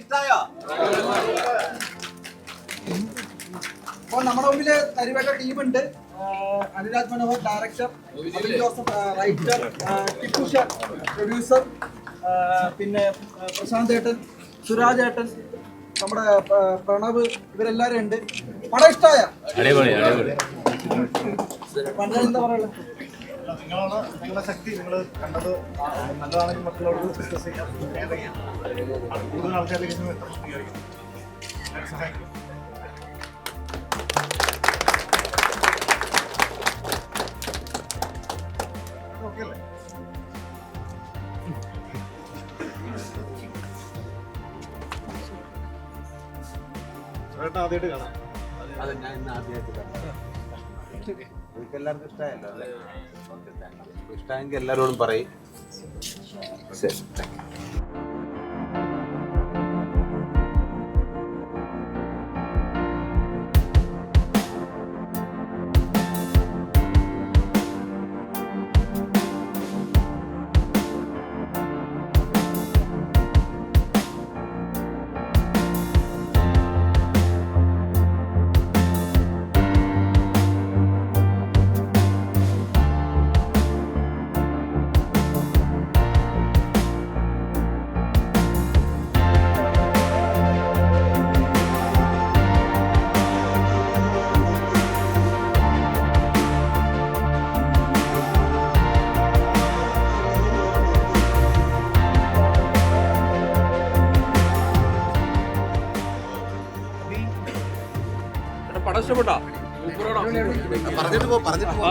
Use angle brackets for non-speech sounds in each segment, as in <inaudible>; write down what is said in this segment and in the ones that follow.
ഇഷ്ടായോ? അപ്പോൾ നമ്മുടെ മുമ്പിൽ നരിവേട്ട ടീമുണ്ട്. Anuraj Manohar director Joseph writer Tippusha producer പിന്നെ പ്രശാന്ത് ഏട്ടൻ സുരാജ് ഏട്ടൻ നമ്മുടെ പ്രണവ് ഇവരെല്ലാരും ഉണ്ട്. പടം ഇഷ്ടമായ പണ്ട് എന്താ പറയുള്ളത് നിങ്ങളാണ് നിങ്ങളുടെ ശക്തി നിങ്ങൾ കണ്ടത്. നല്ലതാണെങ്കിൽ മറ്റുള്ളവർക്ക് ഡിസ്കസ് ചെയ്യാം. കൂടുതൽ ആൾക്കാരിലേക്ക് ഇത് എത്തണം വിചാരിക്കുന്നു. അല്ലേ? ചേട്ടാ ആദ്യമായിട്ട് കാണാം. അത് ഞാൻ ഇന്ന് ആദ്യമായിട്ട് ഇഷ്ടമായല്ലോ അല്ലേ? ഇഷ്ടമെങ്കിൽ എല്ലാവരോടും പറയും. ശരി ഇഷ്ടപ്പെട്ടോ? പറഞ്ഞിട്ട് പോ പറഞ്ഞിട്ട് പോ.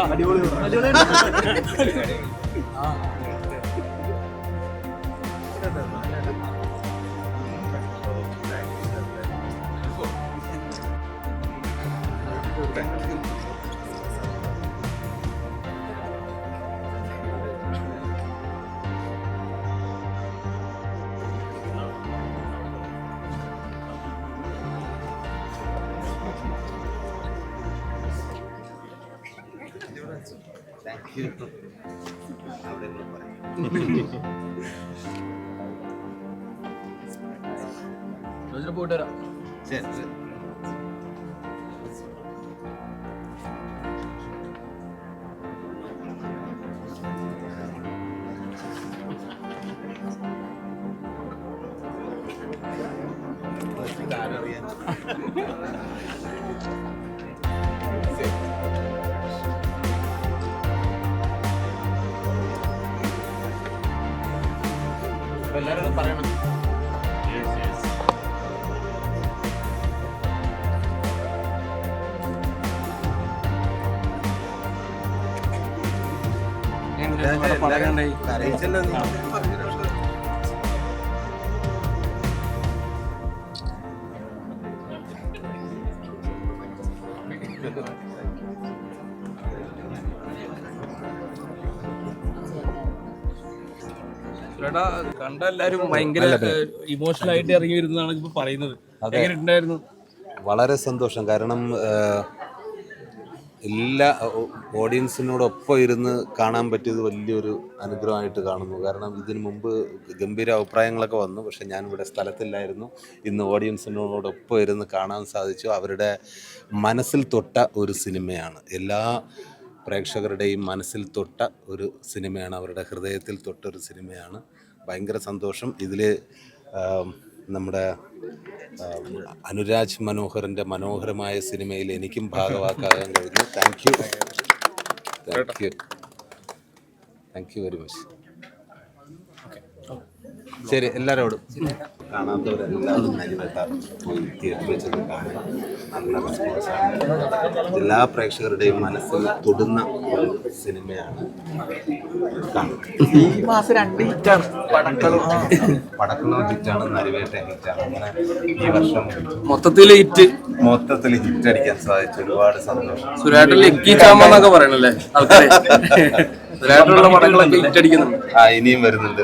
താങ്ക് യു അവിടെ പറയാം പോയിട്ട് വരാം ശരി ശരി ഇതാരറിയാൻ എല്ലാവരോടും പറയണം. അറിയിച്ചല്ലോ നീ. <laughs> <laughs> ചേട്ടാ കണ്ട എല്ലാരും ഭയങ്കര ഇമോഷണൽ ആയിട്ട് ഇറങ്ങി വരുന്നതാണ് ഇപ്പൊ പറയുന്നത്. വളരെ സന്തോഷം. കാരണം എല്ലാ ഓഡിയൻസിനോടൊപ്പം ഇരുന്ന് കാണാൻ പറ്റിയത് വലിയൊരു അനുഗ്രഹമായിട്ട് കാണുന്നു. കാരണം ഇതിനു മുമ്പ് ഗംഭീര അഭിപ്രായങ്ങളൊക്കെ വന്നു. പക്ഷെ ഞാനിവിടെ സ്ഥലത്തില്ലായിരുന്നു. ഇന്ന് ഓഡിയൻസിനോടൊപ്പം ഇരുന്ന് കാണാൻ സാധിച്ചു. അവരുടെ മനസ്സിൽ തൊട്ട ഒരു സിനിമയാണ്. എല്ലാ പ്രേക്ഷകരുടെയും മനസ്സിൽ തൊട്ട ഒരു സിനിമയാണ് അവരുടെ ഹൃദയത്തിൽ തൊട്ടൊരു സിനിമയാണ്. ഭയങ്കര സന്തോഷം. ഇതിൽ നമ്മുടെ അനുരാജ് മനോഹറിന്റെ മനോഹരമായ സിനിമയിൽ എനിക്കും ഭാഗവാക്കാകാൻ കഴിഞ്ഞു. Thank you thank you thank you very much ശരി എല്ലാവരോടും കാണാത്തവരെല്ലാവരും നരിവേട്ട പോയി തിയേറ്ററിൽ വെച്ചത് കാണാൻ നല്ല റെസ്പോൺസാണ് എല്ലാ പ്രേക്ഷകരുടെയും മനസ്സിൽ തൊടുന്ന ഒരു സിനിമയാണ് ഈ മാസം രണ്ട് ഹിറ്റാണ്. പടക്കളും. പടക്കളോ ഹിറ്റാണ് നരിവേട്ട ഹിറ്റാണ്. അങ്ങനെ ഈ വർഷം മൊത്തത്തിൽ ഹിറ്റ്. മൊത്തത്തിൽ ഹിറ്റ് അടിക്കാൻ സാധിച്ചു. ഒരുപാട് സന്തോഷം. സുരാട്ടിൽ ലക്കി ചാമെന്നൊക്കെ പറയണല്ലേ ആൾക്കാരെ? <laughs> സുരാട്ടിലുള്ള പടങ്ങളൊക്കെ ഹിറ്റ് അടിക്കുന്നുണ്ട്. ആ ഇനിയും വരുന്നുണ്ട്.